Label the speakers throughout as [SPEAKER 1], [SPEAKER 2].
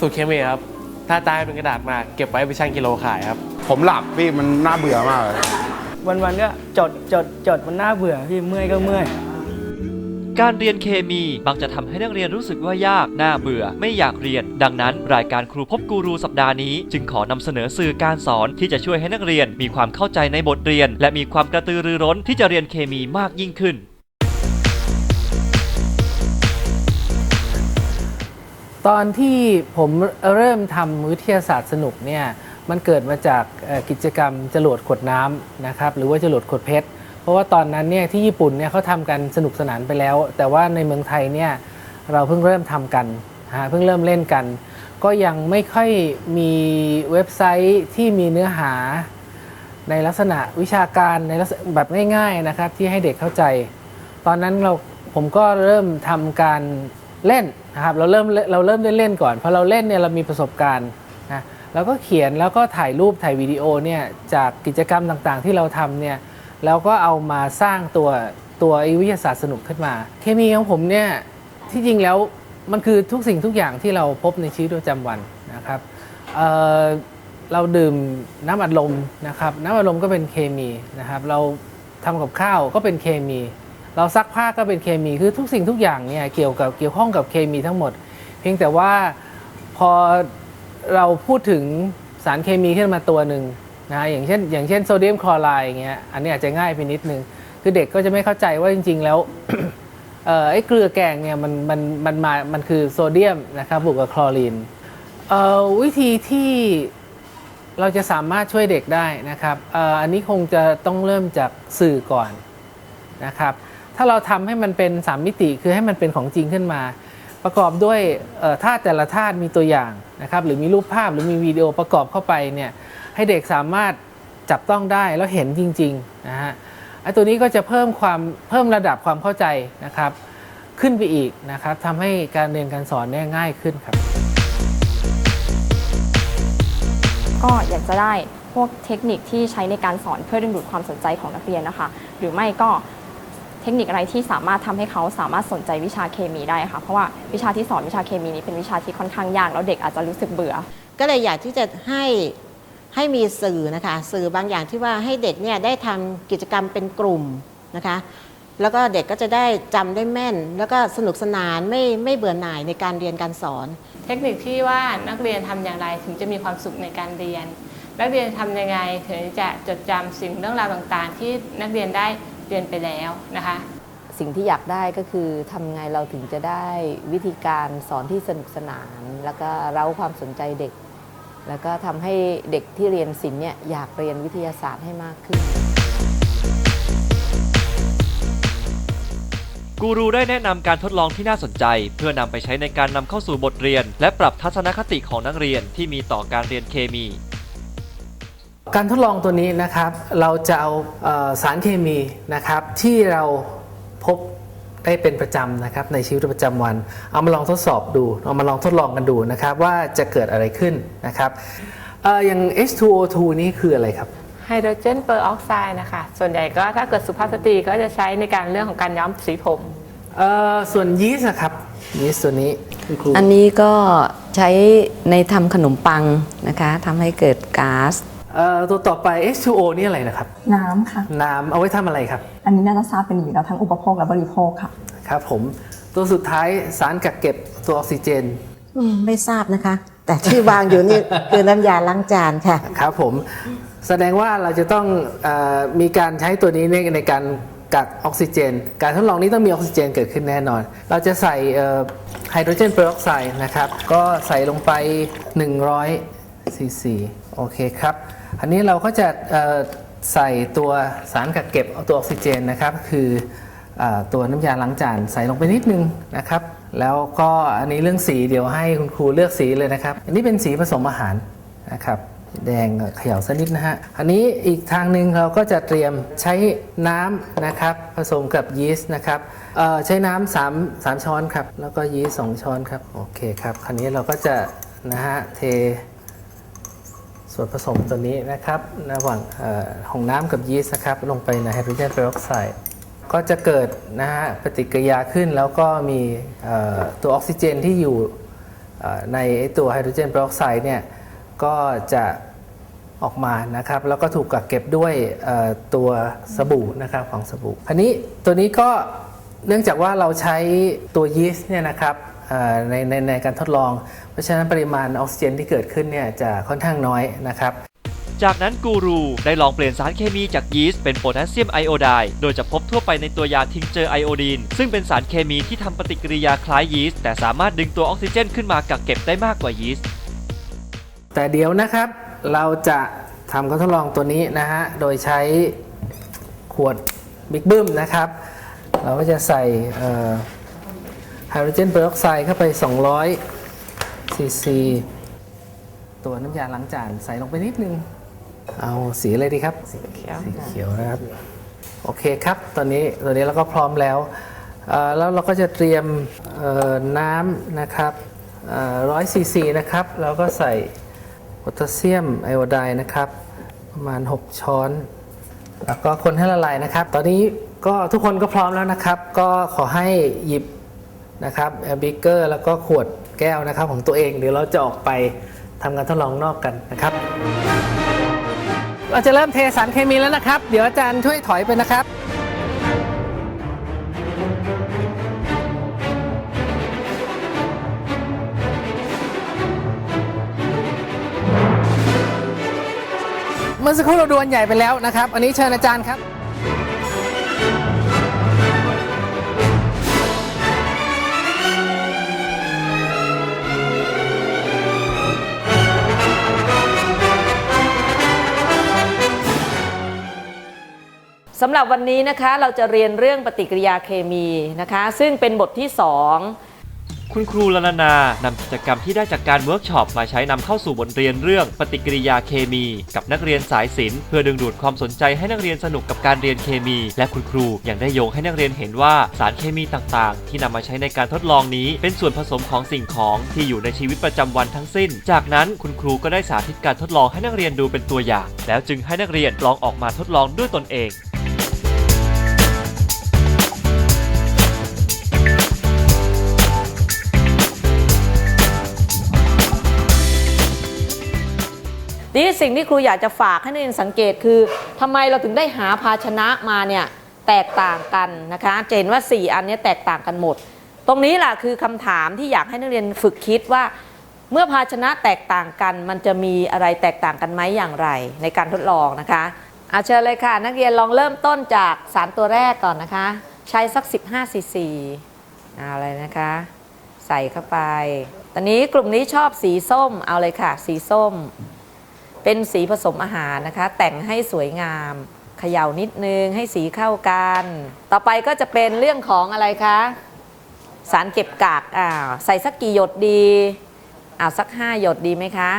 [SPEAKER 1] สูตรเคมีครับ ถ้าตายเป็นกระดาษมาเก็บไว้ไปชั่งกิโลขายครับ
[SPEAKER 2] ผมหลับพี่มันน่าเบื่อมากเลย
[SPEAKER 3] วันๆก็จดจดจดมันน่าเบื่อพี่เมื่อยก็เมื่อย
[SPEAKER 4] การเรียนเคมีมักจะทำให้นักเรียนรู้สึกว่ายาก น่าเบื่อ ไม่อยากเรียน ดังนั้น รายการครูพบกูรูสัปดาห์นี้ จึงขอนำเสนอสื่อการสอนที่จะช่วยให้นักเรียนมีความเข้าใจในบทเรียน และมีความกระตือรือร้นที่จะเรียนเคมีมากยิ่งขึ้น
[SPEAKER 5] ตอนที่ผมเริ่มทำวิทยาศาสตร์สนุกเนี่ยมันเกิดมาจากกิจกรรมจรวดขวดน้ำนะครับหรือว่าจรวดขวดเพชรเพราะว่าตอนนั้นเนี่ยที่ญี่ปุ่นเนี่ยเขาทำกันสนุกสนานไปแล้ว แต่ว่าในเมืองไทยเนี่ยเราเพิ่งเริ่มทำกันฮะเพิ่งเริ่มเล่นกัน ก็ยังไม่ค่อยมีเว็บไซต์ที่มีเนื้อหาในลักษณะวิชาการในลักษณะแบบง่าย ๆนะครับ ที่ให้เด็กเข้าใจ ตอนนั้นเราผมก็เริ่มทำการ เล่นนะครับเราเริ่มเราเริ่มได้เล่นก่อนพอเราเล่นเนี่ยเรามีประสบการณ์นะเราก็เขียนแล้วก็ถ่ายรูปถ่ายวิดีโอเนี่ยจากกิจกรรมต่างๆ ที่เราทำเนี่ยแล้วก็เอามาสร้างตัวตัวอวิทยาศาสตร์สนุกขึ้นมา เคมีของผมเนี่ยที่จริงแล้วมันคือทุกสิ่งทุกอย่างที่เราพบในชีวิตประจำวันนะครับเเราดื่มน้ำอัดลมนะครับน้ำอัดลมก็เป็นเคมีนะครับ เราทำกับข้าวก็เป็นเคมี เราซักผ้าก็เป็นเคมีคือทุกสิ่งทุกอย่างเนี่ยเกี่ยวกับเกี่ยวข้องกับเคมีทั้งหมด เพียงแต่ว่าพอเราพูดถึงสารเคมีขึ้นมาตัวหนึ่งนะอย่างเช่นอย่างเช่นโซเดียมคลอไรด์อย่างเงี้ยอันนี้อาจจะง่ายไปนิดนึง คือเด็กก็จะไม่เข้าใจว่าจริง ๆ แล้วเออไอ้เกลือแกงเนี่ยมันมันมันมามันคือโซเดียมนะครับบวกกับคลอรีนเอ่อวิธีที่เราจะสามารถช่วยเด็กได้นะครับเอ่ออันนี้คงจะต้องเริ่มจากสื่อก่อนนะครับ ถ้าเราทำให้มันเป็นสามมิติคือให้มันเป็นของจริงขึ้นมา ประกอบด้วยธาตุแต่ละธาตุมีตัวอย่างนะครับหรือมีรูปภาพหรือมีวิดีโอประกอบเข้าไปเนี่ยให้เด็กสามารถจับต้องได้แล้วเห็นจริงๆนะฮะไอ้ตัวนี้ก็จะเพิ่มความเพิ่มระดับความเข้าใจนะครับขึ้นไปอีกนะครับทำให้การเรียนการสอนเนี่ยง่ายขึ้นครับ
[SPEAKER 6] ก็อยากจะได้พวกเทคนิคที่ใช้ในการสอนเพื่อดึงดูดความสนใจของนักเรียนนะคะ หรือไม่ก็ เทคนิคอะไรที่สามารถทำให้เขาสามารถสนใจวิชาเคมีได้ค่ะ เพราะว่าวิชาที่สอนวิชาเคมีนี้เป็นวิชาที่ค่อนข้างยากแล้วเด็กอาจจะรู้สึกเบื่อ
[SPEAKER 7] ก็เลยอยากที่จะให้ให้มีสื่อนะคะ สื่อบางอย่างที่ว่าให้เด็กเนี่ยได้ทำกิจกรรมเป็นกลุ่มนะคะแล้วก็เด็กก็จะได้จำได้แม่น แล้วก็สนุกสนานไม่ไม่เบื่อหน่ายในการเรียนการสอน
[SPEAKER 8] เทคนิคที่ว่านักเรียนทำอย่างไรถึงจะมีความสุขในการเรียน นักเรียนทำยังไงถึงจะจดจำสิ่งเรื่องราวต่างๆ ที่นักเรียนได้ เรียนไปแล้วนะคะ
[SPEAKER 9] สิ่งที่อยากได้ก็คือทำไงเราถึงจะได้วิธีการสอนที่สนุกสนาน แล้วก็เร้าความสนใจเด็ก แล้วก็ทำให้เด็กที่เรียนศิลป์เนี่ยอยากเรียนวิทยาศาสตร์ให้มากขึ้น
[SPEAKER 4] กูรูได้แนะนำการทดลองที่น่าสนใจ เพื่อนำไปใช้ในการนำเข้าสู่บทเรียน และปรับทัศนคติของนักเรียนที่มีต่อการเรียนเคมี
[SPEAKER 5] การทดลองตัวนี้นะครับเราจะเอาเอ่อสารเคมีนะครับที่เราพบได้เป็นประจำนะครับในชีวิตประจำวัน เอามาลองทดสอบดู เอามาลองทดลองกันดูนะครับว่าจะเกิดอะไรขึ้นนะครับเอ่ออย่าง H2O2 นี่คืออะไรครับ
[SPEAKER 8] ไฮโดรเจนเปอร์ออกไซด์นะคะ ส่วนใหญ่ก็ถ้าเกิดสุภาพสตรีก็จะใช้ในการเรื่องของการย้อมสีผม
[SPEAKER 5] เอ่อส่วนยีสต์นะครับยีสต์ตัวนี้คุณครู
[SPEAKER 9] อันนี้ก็ใช้ในทำขนมปังนะคะทำให้เกิดก๊าซ
[SPEAKER 5] เอ่อ ตัวต่อไป H2O นี่อะไรนะครับ
[SPEAKER 10] น้ำค่ะ
[SPEAKER 5] น้ำเอาไว้ทำอะไรครับ
[SPEAKER 10] อันนี้น่าจะทราบเป็นอยู่แล้วทั้งอุปโภคและบริโภคค่ะ
[SPEAKER 5] ครับผม ตัวสุดท้ายสารกักเก็บตัวออกซิเจน
[SPEAKER 7] อืมไม่ทราบนะคะ แต่ที่วางอยู่นี่ คือน้ำยาล้างจานค่ะ
[SPEAKER 5] ครับผม แสดงว่าเราจะต้องเออมีการใช้ตัวนี้ในในการกักออกซิเจน การทดลองนี้ต้องมีออกซิเจนเกิดขึ้นแน่นอน เราจะใส่ไฮโดรเจนเปอร์ออกไซด์นะครับ ก็ใส่ลงไป 100ซีซี โอเคครับ อันนี้เราก็จะใส่ตัวสารกักเก็บตัวออกซิเจนนะครับ คืออตัวน้ำยาล้างจานใส่ลงไปนิดนึงนะครับ แล้วก็อันนี้เรื่องสีเดี๋ยวให้คุณครูเลือกสีเลยนะครับ อันนี้เป็นสีผสมอาหารนะครับแดงเขย่าสักนิดนะฮะ อันนี้อีกทางหนึ่งเราก็จะเตรียมใช้น้ำนะครับ ผสมกับยีสต์นะครับใช้น้ำสามสามช้อนครับ แล้วก็ยีสต์สองช้อนครับ โอเคครับ คราวนี้เราก็จะนะฮะเท ส่วนผสมตัวนี้นะครับระหว่างเอ่อของน้ำกับยีสต์นะครับ ลงไปในไฮโดรเจนเปอร์ออกไซด์ก็จะเกิดนะฮะปฏิกิริยาขึ้นแล้วก็มีตัวออกซิเจนที่อยู่ในตัวไฮโดรเจนเปอร์ออกไซด์เนี่ยก็จะออกมานะครับ แล้วก็ถูกกักเก็บด้วยตัวสบู่นะครับของสบู่อันนี้ตัวนี้ก็เนื่องจากว่าเราใช้ตัวยีสต์เนี่ยนะครับ ในในในการทดลอง เพราะฉะนั้นปริมาณออกซิเจนที่เกิดขึ้นเนี่ยจะค่อนข้างน้อยนะครับ
[SPEAKER 4] จากนั้นกูรูได้ลองเปลี่ยนสารเคมีจากยีสต์เป็นโพแทสเซียมไอโอไดด์โดยจะพบทั่วไปในตัวยาทิงเจอไอโอดีน ซึ่งเป็นสารเคมีที่ทำปฏิกิริยาคล้ายยีสต์แต่สามารถดึงตัวออกซิเจนขึ้นมากักเก็บได้มากกว่ายีสต์
[SPEAKER 5] แต่เดี๋ยวนะครับเราจะทำการทดลองตัวนี้นะฮะ โดยใช้ขวดบิ๊กบึ้มนะครับ เราก็จะใส่ ไฮโดรเจนเปอร์ออกไซด์เข้าไป 200ซีซีตัวน้ำยาล้างจานใส่ลงไปนิดนึง เอาสีอะไรดีครับ สีเขียวสีเขียวนะครับ โอเคครับ ตอนนี้ตอนนี้เราก็พร้อมแล้วเอ่อแล้วเราก็จะเตรียมเอ่อน้ำนะครับร้อยซีซีนะครับ แล้วก็ใส่โพแทสเซียมไอโอไดน์นะครับ ประมาณ 6 ช้อน แล้วก็คนให้ละลายนะครับ ตอนนี้ก็ทุกคนก็พร้อมแล้วนะครับ ก็ขอให้หยิบ นะครับแอร์บิเกอร์แล้วก็ขวดแก้วนะครับของตัวเองเดี๋ยวเราจะออกไปทำการทดลองนอกกันนะครับ เราจะเริ่มเทสารเคมีแล้วนะครับ เดี๋ยวอาจารย์ช่วยถอยไปนะครับเมื่อสักครู่เราดวลใหญ่ไปแล้วนะครับ อันนี้เชิญอาจารย์ครับ
[SPEAKER 9] สำหรับวันนี้นะคะเราจะเรียนเรื่องปฏิกิริยาเคมีนะคะ ซึ่งเป็นบทที่ 2
[SPEAKER 4] คุณครูลนานานำกิจกรรมที่ได้จากการเวิร์กช็อปมาใช้นำเข้าสู่บทเรียนเรื่องปฏิกิริยาเคมี กับนักเรียนสายศิลป์เพื่อดึงดูดความสนใจให้นักเรียนสนุกกับการเรียนเคมี และคุณครูยังได้โยงให้นักเรียนเห็นว่าสารเคมีต่างๆ ที่นำมาใช้ในการทดลองนี้ เป็นส่วนผสมของสิ่งของที่อยู่ในชีวิตประจำวันทั้งสิ้น จากนั้นคุณครูก็ได้สาธิตการทดลองให้นักเรียนดูเป็นตัวอย่าง แล้วจึงให้นักเรียนลองออกมาทดลองด้วยตนเอง
[SPEAKER 9] นี้สิ่งที่ครูอยากจะฝากให้นักเรียนสังเกตคือทำไมเราถึงได้หาภาชนะมาเนี่ยแตกต่างกันนะคะจะเห็นว่า 4 อันนี้แตกต่างกันหมด ตรงนี้แหละคือคำถามที่อยากให้นักเรียนฝึกคิดว่า เมื่อภาชนะแตกต่างกัน มันจะมีอะไรแตกต่างกันไหมอย่างไร ในการทดลองนะคะอาเชิญเลยค่ะ นักเรียนลองเริ่มต้นจากสารตัวแรกก่อนนะคะ ใช้สัก 15ซีซีเอาเลยนะคะ ใส่เข้าไป ตอนนี้กลุ่มนี้ชอบสีส้มเอาเลยค่ะ สีส้ม เป็นสีผสมอาหารนะคะ แต่งให้สวยงามเขย่านิดนึงให้สีเข้ากัน ต่อไปก็จะเป็นเรื่องของอะไรคะ สารเก็บกากอ่าวใส่สักกี่หยดดีอ่าวสัก 5 หยดดีไหมคะ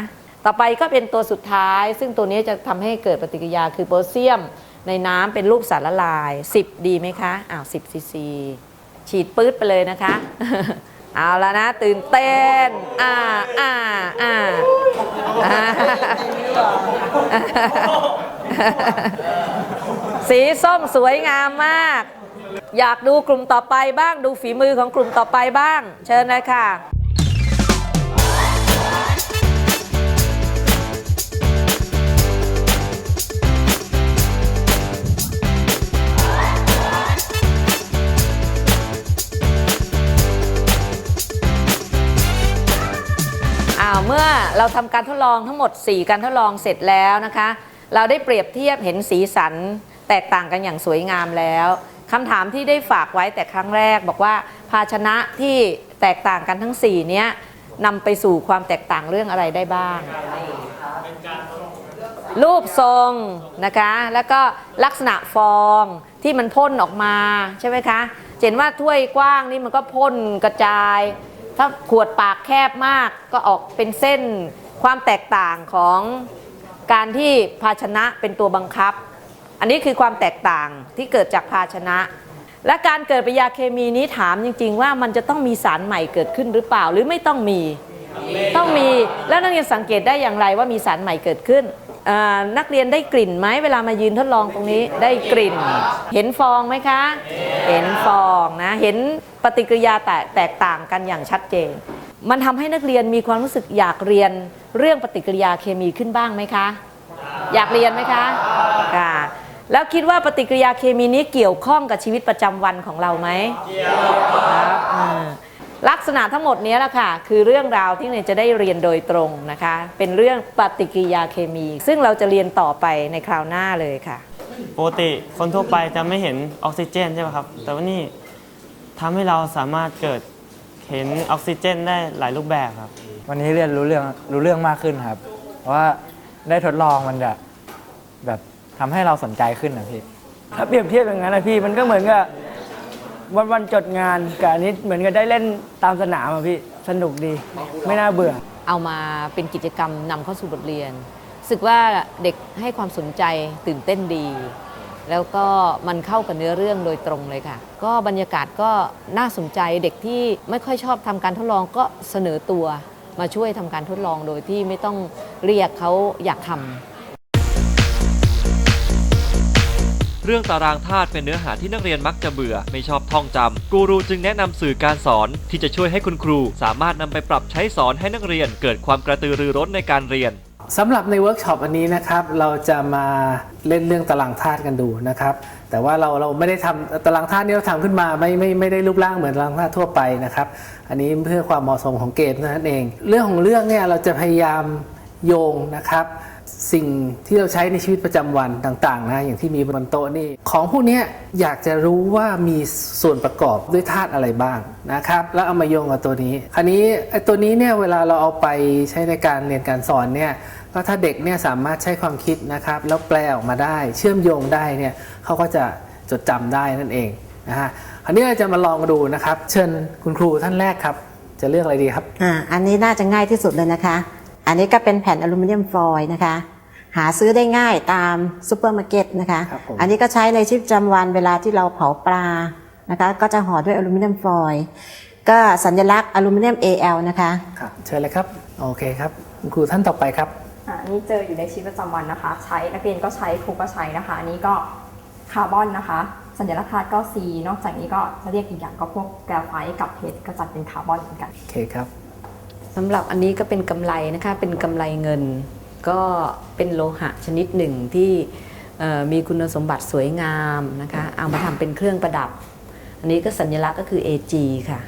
[SPEAKER 9] ต่อไปก็เป็นตัวสุดท้าย ซึ่งตัวนี้จะทำให้เกิดปฏิกิริยาคือโพแทสเซียม ในน้ำเป็นรูปสารละลาย 10 ดีไหมคะอ้าว10ซีซีฉีดปื๊ดไปเลยนะคะ เอาแล้วนะ ตื่นเต้นอ่าอ่าอ่าอ่าสีส้มสวยงามมาก อยากดูกลุ่มต่อไปบ้างดูฝีมือของกลุ่มต่อไปบ้าง เชิญเลยค่ะ เมื่อเราทำการทดลองทั้งหมด 4 การทดลองเสร็จแล้วนะคะ เราได้เปรียบเทียบเห็นสีสันแตกต่างกันอย่างสวยงามแล้วคำถามที่ได้ฝากไว้แต่ครั้งแรก บอกว่าภาชนะที่แตกต่างกันทั้ง 4 เนี้ยนำไปสู่ความแตกต่างเรื่องอะไรได้บ้าง รูปทรงนะคะ แล้วก็ลักษณะฟองที่มันพ่นออกมาใช่ไหมคะเห็นว่าถ้วยกว้างนี่มันก็พ่นกระจาย ถ้าขวดปากแคบมากก็ออกเป็นเส้นความแตกต่างของการที่ภาชนะเป็นตัวบังคับ อันนี้คือความแตกต่างที่เกิดจากภาชนะ และการเกิดปยาเคมีนี้ถามจริง ๆ ว่ามันจะต้องมีสารใหม่เกิดขึ้นหรือเปล่าหรือไม่ต้องมี ต้องมีแล้วนักเรียนสังเกตได้อย่างไรว่ามีสารใหม่เกิดขึ้น นักเรียนได้กลิ่นไหมเวลามายืนทดลองตรงนี้ได้กลิ่น เห็นฟองไหมคะ เห็นฟองนะเห็นปฏิกิริยาแตกแตกต่างกันอย่างชัดเจน มันทำให้นักเรียนมีความรู้สึกอยากเรียนเรื่องปฏิกิริยาเคมีขึ้นบ้างไหมคะ อยากเรียนไหมคะค่ะแล้วคิดว่าปฏิกิริยาเคมีนี้เกี่ยวข้องกับชีวิตประจำวันของเราไหมเกี่ยวครับอ่า ลักษณะทั้งหมดนี้แหละค่ะ คือเรื่องราวที่เรียนจะได้เรียนโดยตรงนะคะ เป็นเรื่องปฏิกิริยาเคมี ซึ่งเราจะเรียนต่อไปในคราวหน้าเลยค่ะ
[SPEAKER 11] ปกติคนทั่วไปจะไม่เห็นออกซิเจนใช่ไหมครับ แต่ว่านี่ทำให้เราสามารถเกิดเห็นออกซิเจนได้หลายรูปแบบครับ
[SPEAKER 3] วันนี้เรียนรู้เรื่องรู้เรื่องมากขึ้นครับ เพราะว่าได้ทดลองมันจะแบบทำให้เราสนใจขึ้นนะพี่ ถ้าเปรียบเทียบอย่างนั้นนะพี่มันก็เหมือนกับ วันวันจดงานกับอันนี้เหมือนกับได้เล่นตามสนามอะพี่สนุกดี ไม่น่าเบื่อ
[SPEAKER 9] เอามาเป็นกิจกรรมนำเข้าสู่บทเรียนรู้สึกว่าเด็กให้ความสนใจตื่นเต้นดี แล้วก็มันเข้ากับเนื้อเรื่องโดยตรงเลยค่ะ ก็บรรยากาศก็น่าสนใจเด็กที่ไม่ค่อยชอบทำการทดลองก็เสนอตัว มาช่วยทำการทดลองโดยที่ไม่ต้องเรียกเขาอยากทำ
[SPEAKER 4] เรื่องตารางธาตุเป็นเนื้อหาที่นักเรียนมักจะเบื่อไม่ชอบท่องจำกูรูจึงแนะนำสื่อการสอนที่จะช่วยให้คุณครู สามารถนำไปปรับใช้สอนให้นักเรียน เกิดความกระตือรือร้นในการเรียน
[SPEAKER 5] สำหรับในเวิร์กช็อปอันนี้นะครับเราจะมาเล่นเรื่องตารางธาตุกันดูนะครับแต่ว่าเราเราไม่ได้ทำตารางธาตุนี้เราทำขึ้นมาไม่ไม่ไม่ได้รูปร่างเหมือนตารางธาตุทั่วไปนะครับอันนี้เพื่อความเหมาะสมของเกมนั้นเอง เรื่องของเรื่องเนี่ยเราจะพยายามโยงนะครับ สิ่งที่เราใช้ในชีวิตประจำวันต่างๆนะอย่างที่มีบนโต๊ะนี่ ของพวกนี้อยากจะรู้ว่ามีส่วนประกอบด้วยธาตุอะไรบ้างนะครับแล้วเอามาโยงกับตัวนี้ คราวนี้ไอ้ตัวนี้เนี่ยเวลาเราเอาไปใช้ในการเรียนการสอนเนี่ยก็ถ้าเด็กเนี่ยสามารถใช้ความคิดนะครับ แล้วแปลออกมาได้ เชื่อมโยงได้เนี่ยเขาก็จะจดจำได้นั่นเองนะฮะคราวนี้เราจะมาลองดูนะครับ เชิญคุณครูท่านแรกครับ จะเลือกอะไรดีครับ
[SPEAKER 7] อ่าอันนี้น่าจะง่ายที่สุดเลยนะคะ อันนี้ก็เป็นแผ่นอลูมิเนียมฟอยล์นะคะ หาซื้อได้ง่ายตามซูเปอร์มาร์เก็ตนะคะ
[SPEAKER 5] ครับผม
[SPEAKER 7] อันนี้ก็ใช้ในชีวิตประจำวันเวลาที่เราเผาปลานะคะ ก็จะห่อด้วยอลูมิเนียมฟอยล์ก็สัญลักษณ์อลูมิเนียม AL นะคะ
[SPEAKER 5] ครับเชิญเลยครับ โอเคครับคุณครูท่านต่อไปครับ
[SPEAKER 10] อ่านี่เจออยู่ในชีวิตประจำวันนะคะ ใช้นักเรียนก็ใช้ครูก็ใช้นะคะอันนี้ก็คาร์บอนนะคะ สัญลักษณ์ธาตุก็ C นอกจากนี้ก็จะเรียกอีกอย่างก็พวกแกรไฟต์กับเพชรก็จัดเป็นคาร์บอนเหมือนกัน
[SPEAKER 5] โอเคครับ
[SPEAKER 9] สำหรับอันนี้ก็เป็นกำไรนะคะ เป็นกำไรเงิน ก็เป็นโลหะชนิดหนึ่งที่เอ่อมีคุณสมบัติสวยงามนะคะเอามาทำเป็นเครื่องประดับ อันนี้ก็สัญลักษณ์ก็คือ AG ค่ะ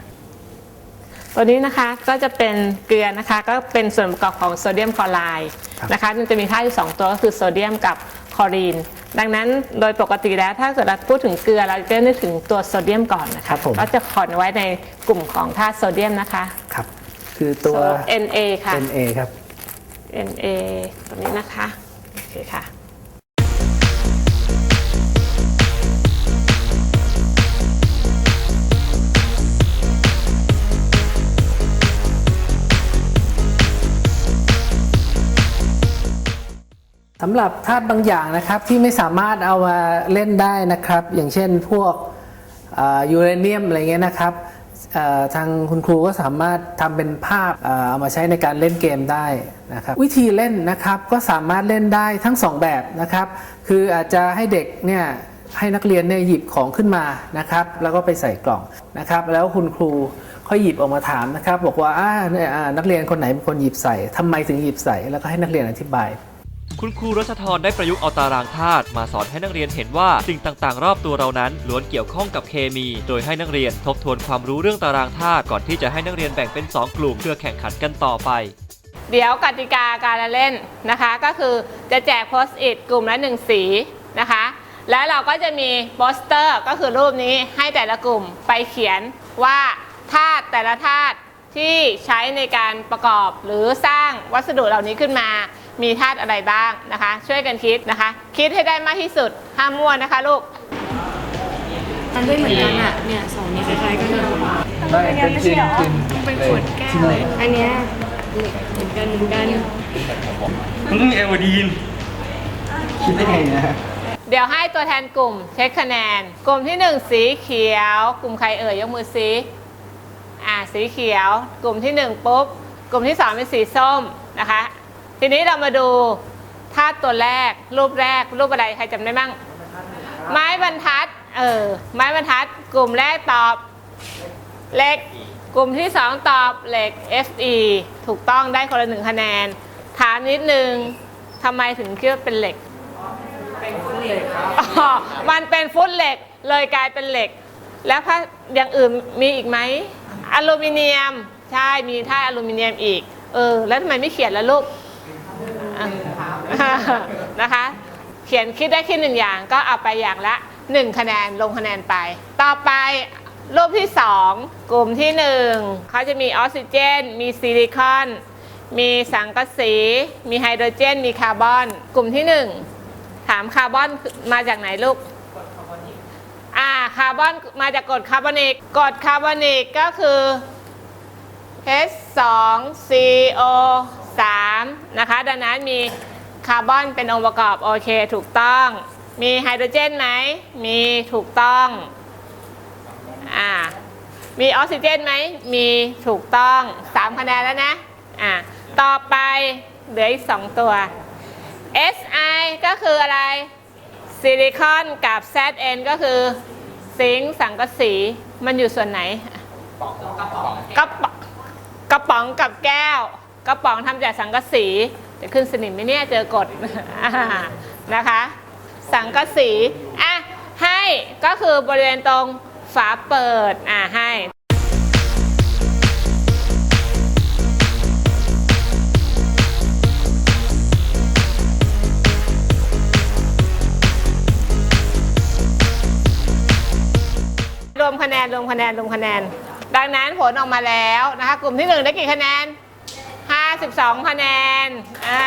[SPEAKER 8] ตัวนี้นะคะก็จะเป็นเกลือนะคะก็เป็นส่วนประกอบของโซเดียมคลอไรด์
[SPEAKER 5] ครับ
[SPEAKER 8] นะคะมันจะมีธาตุอยู่สองตัวก็คือโซเดียมกับคลอรีนดังนั้นโดยปกติแล้วถ้าเกิดเราพูดถึงเกลือเราจะนึกถึงตัวโซเดียมก่อนนะ
[SPEAKER 5] ครั
[SPEAKER 8] คะ
[SPEAKER 5] บผม
[SPEAKER 8] ก็จะขอนไว้ในกลุ่มของธาตุโซเดียมนะคะ
[SPEAKER 5] ครับคือตัว
[SPEAKER 8] Na ค่ะ
[SPEAKER 5] NA ครับ
[SPEAKER 8] Na ตัวนี้นะคะ โอเคค่ะ
[SPEAKER 5] สำหรับธาตุบางอย่างนะครับที่ไม่สามารถเอามาเล่นได้นะครับ อย่างเช่นพวกยูเรเนียมอะไรเงี้ยนะครับ ทางคุณครูก็สามารถทำเป็นภาพเอามาใช้ในการเล่นเกมได้นะครับวิธีเล่นนะครับก็สามารถเล่นได้ทั้งสองแบบนะครับ คืออาจจะให้เด็กเนี่ยให้นักเรียนเนี่ยหยิบของขึ้นมานะครับ แล้วก็ไปใส่กล่องนะครับ แล้วคุณครูค่อยหยิบออกมาถามนะครับ บอกว่าอ่านักเรียนคนไหนเป็นคนหยิบใส่ทำไมถึงหยิบใส่ แล้วก็ให้นักเรียนอธิบาย
[SPEAKER 4] คุณครูรัชทรได้ประยุกต์เอาตารางธาตุมาสอนให้นักเรียนเห็นว่าสิ่งต่างๆ รอบตัวเรานั้นล้วนเกี่ยวข้องกับเคมี โดยให้นักเรียนทบทวนความรู้เรื่องตารางธาตุก่อนที่จะให้นักเรียนแบ่งเป็น 2 กลุ่มเพื่อแข่งขันกันต่อไป
[SPEAKER 8] เดี๋ยวกติกาการเล่นนะคะ ก็คือจะแจกโพสต์อิทกลุ่มละหนึ่งสีนะคะ แล้วเราก็จะมีโปสเตอร์ก็คือรูปนี้ให้แต่ละกลุ่มไปเขียนว่าธาตุแต่ละธาตุที่ใช้ในการประกอบหรือสร้างวัสดุเหล่านี้ขึ้นมา มีธาตุอะไรบ้างนะคะ ช่วยกันคิดนะคะ คิดให้ได้มากที่สุดห้ามมั่วนะคะลูก
[SPEAKER 6] มันด้วยเหมือนกันอะเนี่ยสองนี้คล้ายๆกันเลย
[SPEAKER 3] ไม่เป็นจริงจริง
[SPEAKER 8] เป็นขวดแก้ว
[SPEAKER 6] อันเนี้ยเหมือนกันเหมือนกัน
[SPEAKER 11] มันต้องมีเอวดีน
[SPEAKER 3] คิดได้ไงนะ
[SPEAKER 8] เดี๋ยวให้ตัวแทนกลุ่มเช็คคะแนน กลุ่มที่ 1 สีเขียว กลุ่มใครเอ่ยยกมือสีอ่าสีเขียว กลุ่มที่ 1 ปุ๊บ กลุ่มที่ 2 เป็นสีส้มนะคะ ทีนี้เรามาดูธาตุตัวแรก รูปแรก รูปอะไรใครจำได้บ้าง ไม้บรรทัด เออ ไม้บรรทัด กลุ่มแรกตอบเล็ก กลุ่มที่2ตอบเหล็ก Fe ถูกต้องได้คนละหนึ่งคะแนน ถามนิดนึงทำไมถึงคิดว่าเป็นเหล็ก เป็นฟุตเหล็กครับมันเป็นฟุตเหล็กเลยกลายเป็นเหล็ก แล้วถ้าอย่างอื่นมีอีกไหมอลูมิเนียม ใช่ มีท่าตุอลูมิเนียมอีก เออ แล้วทำไมไม่เขียนล่ะลูกอะ นะคะ เขียนคิดได้คิดหนึ่งอย่างก็เอาไปอย่างละ 1 คะแนนลงคะแนนไป ต่อไปรูปที่ 2 กลุ่มที่ 1เขาจะมีออกซิเจน มีซิลิคอน มีสังกะสี มีไฮโดรเจน มีคาร์บอน กลุ่มที่ 1 ถามคาร์บอนมาจากไหนลูกอ่าคาร์บอนมาจากกรดคาร์บอนิกกรดคาร์บอนิกก็คือ H2CO 3นะคะ ดังนั้นมีคาร์บอนเป็นองค์ประกอบโอเคถูกต้อง มีไฮโดรเจนไหมมีถูกต้องอ่ามีออกซิเจนไหมมีถูกต้อง 3 คะแนนแล้วนะอ่าต่อไปเหลืออีก 2 ตัว Si ก็คืออะไรซิลิคอนกับ Zn ก็คือซิงค์สังกะสีมันอยู่ส่วนไหนกระป๋องกระป๋องกับแก้ว กระป๋องทำจากสังกะสีจะขึ้นสนิมไหมเนี่ยเจอกดอนะคะ สังกะสีอะให้ก็คือบริเวณตรงฝาเปิดอะให้รวมคะแนนรวมคะแนนรวมคะแนน ดังนั้นผลออกมาแล้วนะคะ กลุ่มที่ 1 ได้กี่คะแนน 52คะแนน อ่า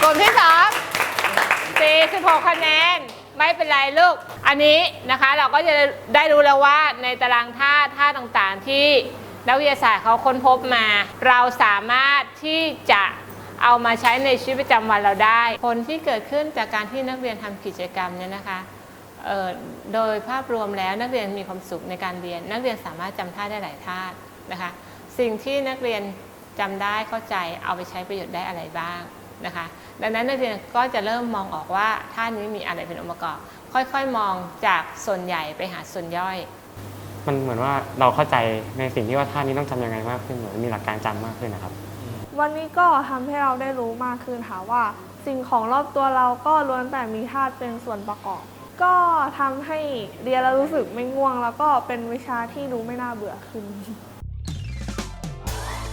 [SPEAKER 8] กลุ่มที่2 46 คะแนน ไม่เป็นไรลูก อันนี้นะคะเราก็จะได้รู้แล้วว่าในตารางธาตุธาตุต่างๆ ที่นักวิทยาศาสตร์เขาค้นพบมา เราสามารถที่จะเอามาใช้ในชีวิตประจำวันเราได้ ผลที่เกิดขึ้นจากการที่นักเรียนทำกิจกรรมเนี่ยนะคะเอ่อโดยภาพรวมแล้วนักเรียนมีความสุขในการเรียน นักเรียนสามารถจำท่าได้หลายท่านะคะ สิ่งที่นักเรียน จำได้เข้าใจเอาไปใช้ประโยชน์ได้อะไรบ้างนะคะ ดังนั้นนักเรียนก็จะเริ่มมองออกว่าท่านี้มีอะไรเป็นองค์ประกอบ ค่อยๆมองจากส่วนใหญ่ไปหาส่วนย่อย
[SPEAKER 12] มันเหมือนว่าเราเข้าใจในสิ่งที่ว่าท่านี้ต้องจำยังไงมากขึ้นเหมือนมีหลักการจำมากขึ้นนะครับ
[SPEAKER 13] วันนี้ก็ทำให้เราได้รู้มากขึ้นค่ะว่า สิ่งของรอบตัวเราก็ล้วนแต่มีธาตุเป็นส่วนประกอบ ก็ทำให้เรียนแล้วรู้สึกไม่ง่วง แล้วก็เป็นวิชาที่รู้ไม่น่าเบื่อขึ้น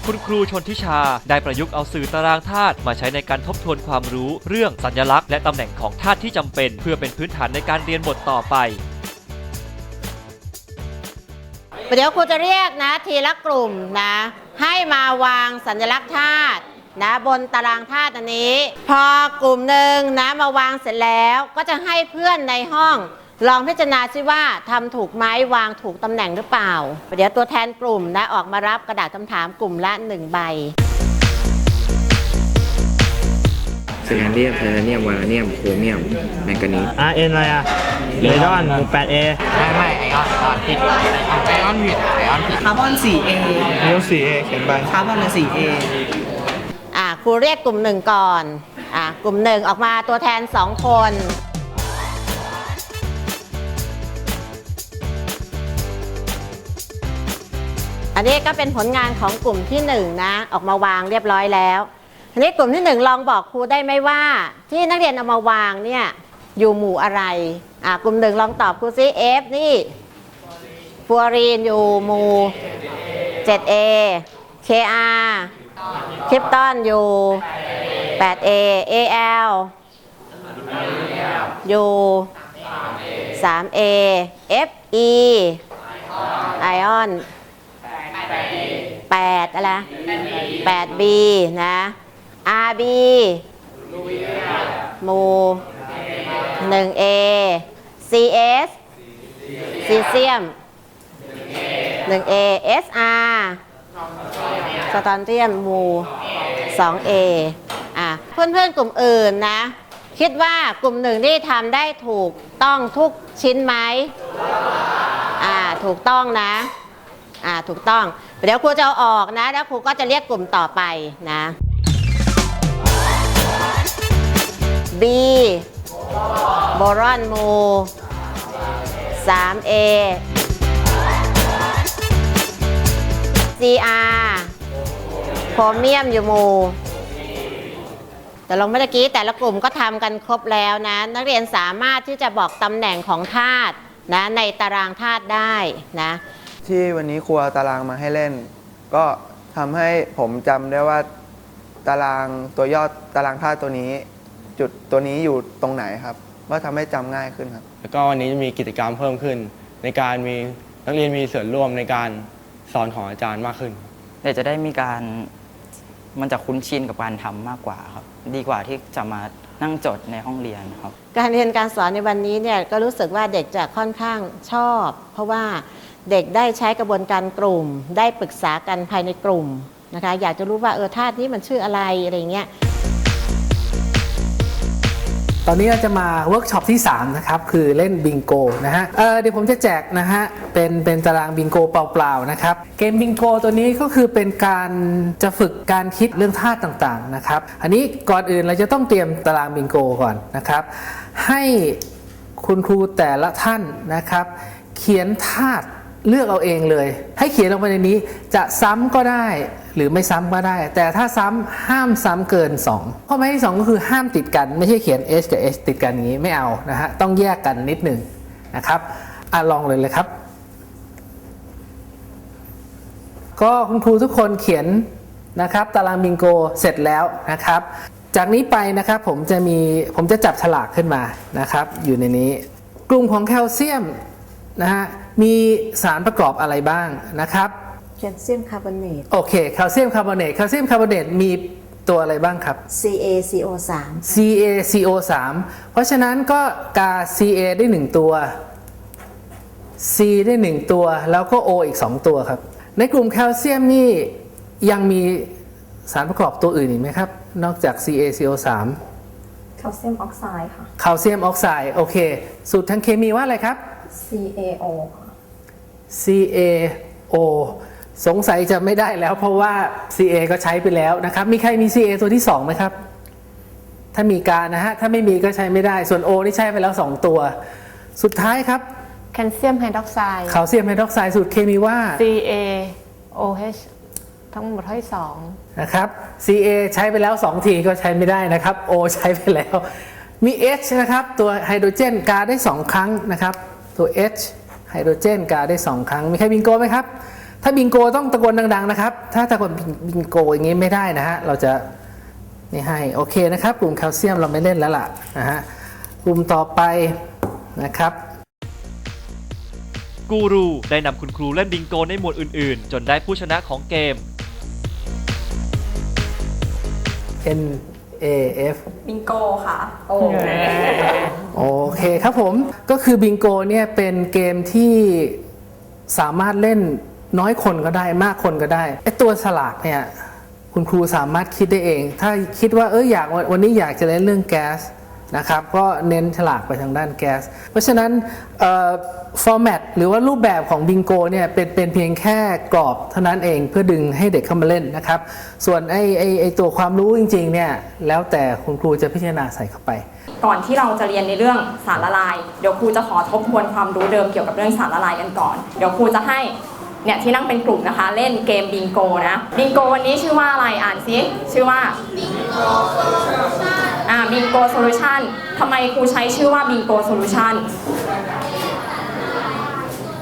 [SPEAKER 4] คุณครูชนทิชา ได้ประยุกต์เอาสื่อตารางธาตุมาใช้ในการทบทวนความรู้ เรื่องสัญลักษณ์และตำแหน่งของธาตุที่จำเป็น เพื่อเป็นพื้นฐานในการเรียนบทต่อไป
[SPEAKER 7] เดี๋ยวครูจะเรียกนะทีละกลุ่มนะ ให้มาวางสัญลักษณ์ธาตุนะบนตารางธาตุอันนี้ พอกลุ่มหนึ่งนะมาวางเสร็จแล้วก็จะให้เพื่อนในห้อง ลองพิจารณาซิว่าทำถูกไหมวางถูกตำแหน่งหรือเปล่า เดี๋ยวตัวแทนกลุ่มนะออกมารับกระดาษคำถามกลุ่มละหนึ่งใบ
[SPEAKER 14] สแกนเดียมไทเทเนียมวานาเนียมโครเมียมแมงกานีส
[SPEAKER 11] RN อะไรอะเรดอนหมู่ 8A
[SPEAKER 14] ไม่ไม่ไอออนไอออนผิดไอออนผิดไอออนผิด
[SPEAKER 3] คาร์บอน 4A
[SPEAKER 11] นิ้ว 4A เขียนไป
[SPEAKER 3] คาร์บอน 4A
[SPEAKER 7] อะครูเรียกกลุ่มหนึ่งก่อนอะกลุ่มหนึ่งออกมาตัวแทนสองคน อันนี้ก็เป็นผลงานของกลุ่มที่หนึ่งนะออกมาวางเรียบร้อยแล้วทีนี้กลุ่มที่หนึ่งลองบอกครูได้ไหมว่า ที่นักเรียนเอามาวางเนี่ยอยู่หมู่อะไรอะกลุ่มหนึ่งลองตอบครูซิ F นี่ฟัวรีนอยู่หมู่ 7A KR คริปตอนอยู่ 8A AL อยู่ 3A FE ไอออน 8อะไร 8B นะ RB หมู่ 1A CS ซีเซียม 1A SR สตอนเทียมหมู่ 2A อะเพื่อนๆกลุ่มอื่นนะ คิดว่ากลุ่มหนึ่งที่ทำได้ถูกต้องทุกชิ้นไหมอ่า ถูกต้องนะ อ่าถูกต้อง เดี๋ยวครูจะเอาออกนะ แล้วครูก็จะเรียกกลุ่มต่อไปนะ B บรอนมู 3A Cr โครเมียมอยู่มูแต่ลงเมื่อกี้แต่ละกลุ่มก็ทำกันครบแล้วนะ นักเรียนสามารถที่จะบอกตำแหน่งของธาตุนะในตารางธาตุได้นะ
[SPEAKER 15] ที่วันนี้ครูเอาตารางมาให้เล่น ก็ทำให้ผมจำได้ว่าตารางตัวยอดตารางธาตุตัวนี้ จุดตัวนี้อยู่ตรงไหนครับก็ทำให้จำง่ายขึ้นครับ
[SPEAKER 16] แล้วก็วันนี้จะมีกิจกรรมเพิ่มขึ้น ในการมีนักเรียนมีส่วนร่วมในการสอนของอาจารย์มากขึ้น
[SPEAKER 17] เดี๋ยวจะได้มีการมันจะคุ้นชินกับการทำมากกว่าครับ ดีกว่าที่จะมานั่งจดในห้องเรียนครับ
[SPEAKER 7] การเรียนการสอนในวันนี้เนี่ยก็รู้สึกว่าเด็กจะค่อนข้างชอบ เพราะว่า เด็กได้ใช้กระบวนการกลุ่ม ได้ปรึกษากันภายในกลุ่มนะคะ อยากจะรู้ว่าเออธาตุนี้มันชื่ออะไรอะไรเงี้ย
[SPEAKER 5] ตอนนี้เราจะมาเวิร์กช็อปที่ 3 นะครับ คือเล่นบิงโกนะฮะเเดี๋ยวผมจะแจกนะฮะ เป็นเป็นตารางบิงโกเปล่าๆนะครับ เกมบิงโกตัวนี้ก็คือเป็นการจะฝึกการคิดเรื่องธาตุต่างๆนะครับ อันนี้ก่อนอื่นเราจะต้องเตรียมตารางบิงโกก่อนนะครับ ให้คุณครูแต่ละท่านนะครับ เขียนธาตุ เลือกเอาเองเลย ให้เขียนลงไปในนี้จะซ้ำก็ได้หรือไม่ซ้ำก็ได้ แต่ถ้าซ้ำห้ามซ้ำเกิน 2 ข้อหมายที่ 2 ก็คือห้ามติดกันไม่ใช่เขียน h กับ h ติดกันอย่างนี้ไม่เอานะฮะต้องแยกกันนิดหนึ่งนะครับอะลองเลยเลยครับ ก็คุณครูทุกคนเขียนนะครับตารางบิงโกเสร็จแล้วนะครับ จากนี้ไปนะครับผมจะมีผมจะจับฉลากขึ้นมานะครับ อยู่ในนี้ กลุ่มของแคลเซียมนะฮะ มีสารประกอบอะไรบ้างนะครับ
[SPEAKER 7] แคลเซียมคาร์บอเนต
[SPEAKER 5] โอเคแคลเซียมคาร์บอเนตแคลเซียมคาร์บอเนตมีตัวอะไรบ้างครับ
[SPEAKER 7] CaCO3
[SPEAKER 5] CaCO3 เพราะฉะนั้นก็กา Ca ได้ 1 ตัว C ได้ 1 ตัว แล้วก็ O อีก 2 ตัวครับ ในกลุ่มแคลเซียมนี่ยังมีสารประกอบตัวอื่นอีกไหมครับ นอกจาก CaCO3
[SPEAKER 10] แคลเซียมออกไซด์ค่ะ
[SPEAKER 5] แคลเซียมออกไซด์โอเค สูตรทางเคมีว่าอะไรครับ
[SPEAKER 10] CaO ค่ะ
[SPEAKER 5] CaO สงสัยจะไม่ได้แล้วเพราะว่า Ca ก็ใช้ไปแล้วนะครับ มีใครมี Ca ตัวที่2ไหมครับ ถ้ามีการนะฮะ ถ้าไม่มีก็ใช้ไม่ได้ ส่วน O นี่ใช้ไปแล้ว 2 ตัว สุดท้ายครับ
[SPEAKER 9] แคลเซียมไฮดรอกไซด์
[SPEAKER 5] แคลเซียมไฮดรอกไซด์สูตรเคมีว่า
[SPEAKER 9] CaOH ทั้งหมดเท่าที่สอง
[SPEAKER 5] นะครับ Ca ใช้ไปแล้ว 2 ทีก็ใช้ไม่ได้นะครับ O ใช้ไปแล้ว มี H นะครับ ตัวไฮโดรเจนกาได้ 2 ครั้งนะครับ ตัว H ไฮโดรเจนกาได้ 2 ครั้ง มีใครบิงโกไหมครับ ถ้าบิงโกต้องตะโกนดังๆนะครับ ถ้าตะโกนบิงโกอย่างนี้ไม่ได้นะฮะ เราจะนี่ให้โอเคนะครับ กลุ่มแคลเซียมเราไม่เล่นแล้วล่ะนะฮะ กลุ่มต่อไปนะครับ
[SPEAKER 4] กูรูได้นำคุณครูเล่นบิงโกในหมวดอื่นๆ จนได้ผู้ชนะของเกม
[SPEAKER 5] N A F
[SPEAKER 10] บิงโกค่ะ โอ้
[SPEAKER 5] โอเคครับผมก็คือบิงโกเนี่ยเป็นเกมที่สามารถเล่นน้อยคนก็ได้มากคนก็ได้ไอตัวสลากเนี่ยคุณครูสามารถคิดได้เอง ถ้าคิดว่าเอออยากวันวันนี้อยากจะเล่นเรื่องแก๊ส นะครับก็เน้นฉลากไปทางด้านแก๊ส เพราะฉะนั้นฟอร์แมตหรือว่ารูปแบบของบิงโกเนี่ยเป็นเป็นเพียงแค่กรอบเท่านั้นเองเพื่อดึงให้เด็กเข้ามาเล่นนะครับ ส่วนไอไอไอตัวความรู้จริงๆเนี่ยแล้วแต่คุณครูจะพิจารณาใส่เข้าไป
[SPEAKER 10] ก่อนที่เราจะเรียนในเรื่องสารละลาย เดี๋ยวครูจะขอทบทวนความรู้เดิมเกี่ยวกับเรื่องสารละลายกันก่อน เดี๋ยวครูจะให้ เนี่ยที่นั่งเป็นกลุ่มนะคะ เล่นเกมบิงโกนะบิงโกวันนี้ชื่อว่าอะไรอ่านซิชื่อว่าบิงโกโซลูชันอ่าบิงโกโซลูชันทำไมครูใช้ชื่อว่าบิงโกโซลูชัน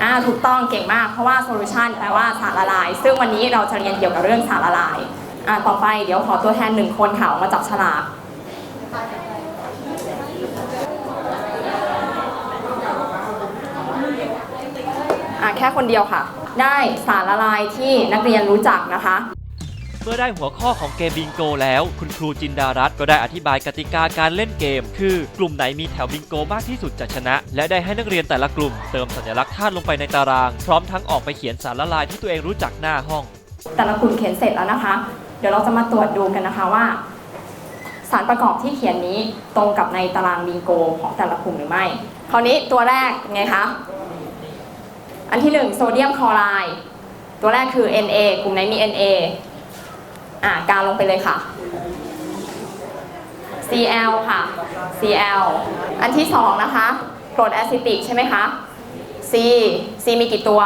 [SPEAKER 10] อ่าถูกต้องเก่งมากเพราะว่าโซลูชันแปลว่าสารละลาย ซึ่งวันนี้เราจะเรียนเกี่ยวกับเรื่องสารละลายอ่าต่อไปเดี๋ยวขอตัวแทนหนึ่งคนค่ะมาจับฉลากอะแค่คนเดียวค่ะ ได้สารละลายที่นักเรียนรู้จักนะคะ
[SPEAKER 4] เมื่อได้หัวข้อของเกมบิงโกแล้ว คุณครูจินดารัตน์ก็ได้อธิบายกติกาการเล่นเกม คือกลุ่มไหนมีแถวบิงโกมากที่สุดจะชนะ และได้ให้นักเรียนแต่ละกลุ่ม เติมสัญลักษณ์ธาตุลงไปในตาราง พร้อมทั้งออกไปเขียนสารละลายที่ตัวเองรู้จักหน้าห้อง
[SPEAKER 10] แต่ละกลุ่มเขียนเสร็จแล้วนะคะ เดี๋ยวเราจะมาตรวจดูกันนะคะว่า สารประกอบที่เขียนนี้ตรงกับในตารางบิงโกของแต่ละกลุ่มหรือไม่ คราวนี้ตัวแรกไงคะ อันที่หนึ่งโซเดียมคลอไรด์ตัวแรกคือ Na กลุ่มไหนมี Na อะกาลงไปเลยค่ะ Cl ค่ะ Cl อันที่สองนะคะกรดแอซิติกใช่ไหมคะ C C มีกี่ตัว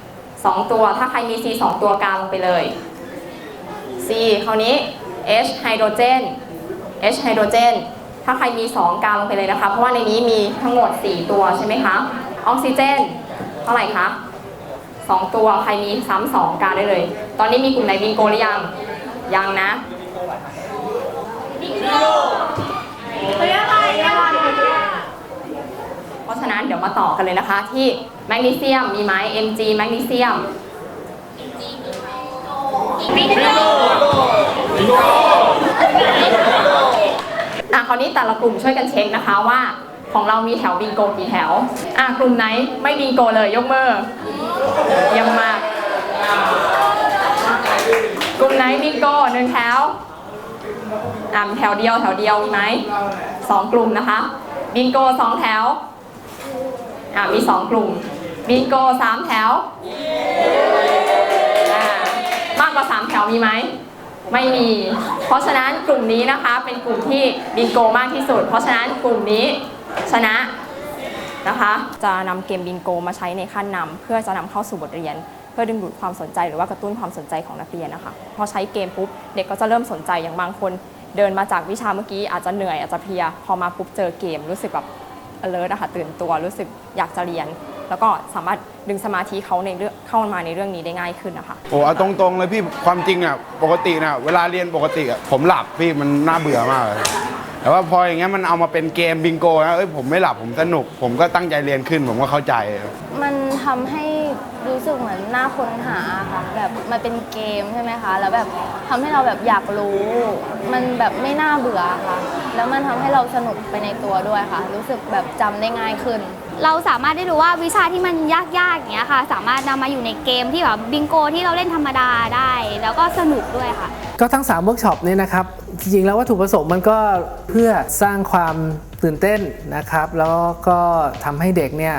[SPEAKER 10] 2 ตัว ถ้าใครมี C 2 ตัวกลาลงไปเลย C คราวนี้ H ไฮโดรเจน H ไฮโดรเจน ถ้าใครมี 2กลาลงไปเลยนะคะ เพราะว่าในนี้มีทั้งหมด 4 ตัวใช่ไหมคะ ออกซิเจน เท่าไหร่คะ2ตัวใครมีซ้ำสองกลางได้เลย ตอนนี้มีกลุ่มไหนบิงโกหรือยัง ยังนะเพราะฉะนั้นเดี๋ยวมาต่อกันเลยนะคะ ที่แมกนีเซียมมีไหม Mg แมกนีเซียมอะคราวนี้แต่ละกลุ่มช่วยกันเช็คนะคะว่า ของเรามีแถวบิงโกกี่แถว อะกลุ่มไหนไม่บิงโกเลยยกมือเยี่ยมมาก กลุ่มไหนบิงโกหนึ่งแถวอะแถวเดียวแถวเดียวมีไหมสองกลุ่มนะคะ บิงโกสองแถวอะมีสองกลุ่ม บิงโกสามแถวมากกว่าสามแถวมีไหมไม่มี เพราะฉะนั้นกลุ่มนี้นะคะเป็นกลุ่มที่บิงโกมากที่สุด เพราะฉะนั้นกลุ่มนี้ ชนะนะคะ จะนำเกมบิงโกมาใช้ในขั้นนำเพื่อจะนำเข้าสู่บทเรียน เพื่อดึงดูดความสนใจหรือว่ากระตุ้นความสนใจของนักเรียนนะคะ พอใช้เกมปุ๊บเด็กก็จะเริ่มสนใจอย่างบางคน เดินมาจากวิชาเมื่อกี้อาจจะเหนื่อยอาจจะเพลีย พอมาปุ๊บเจอเกมรู้สึกแบบ alert นะคะตื่นตัวรู้สึกอยากจะเรียน แล้วก็สามารถดึงสมาธิเขาในเรื่องเข้ามาในเรื่องนี้ได้ง่ายขึ้นนะคะ
[SPEAKER 2] โอ้เอาตรงๆเลยพี่ความจริงอะปกตินะเวลาเรียนปกติอะผมหลับพี่มันน่าเบื่อมากเลยแต่ว่าพออย่างเงี้ยมันเอามาเป็นเกมบิงโกนะเอ้ยผมไม่หลับผมสนุก ผมก็ตั้งใจเรียนขึ้นผมก็เข้าใจ
[SPEAKER 18] มันทำให้รู้สึกเหมือนน่าค้นหาค่ะ แบบมันเป็นเกมใช่ไหมคะ แล้วแบบทำให้เราแบบอยากรู้ มันแบบไม่น่าเบื่อค่ะ แล้วมันทำให้เราสนุกไปในตัวด้วยค่ะ รู้สึกแบบจำได้ง่ายขึ้น
[SPEAKER 19] เราสามารถได้รู้ว่าวิชาที่มันยากๆอย่างเงี้ยค่ะ สามารถนำมาอยู่ในเกมที่แบบบิงโกที่เราเล่นธรรมดาได้ แล้วก็สนุกด้วยค่ะ
[SPEAKER 5] ก็ทั้ง3เวิร์กช็อปนี้นะครับ จริงๆแล้ววัตถุประสงค์มันก็เพื่อสร้างความตื่นเต้นนะครับ แล้วก็ทำให้เด็กเนี่ย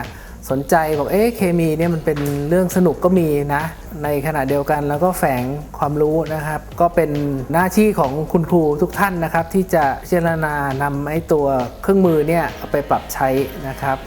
[SPEAKER 5] สนใจบอกเอ๊ะเคมีเนี่ยมันเป็นเรื่องสนุกก็มีนะ ในขณะเดียวกันแล้วก็แฝงความรู้นะครับ ก็เป็นหน้าที่ของคุณครูทุกท่านนะครับ ที่จะพิจารณานำไอ้ตัวเครื่องมือเนี่ยเอาไปปรับใช้นะครับ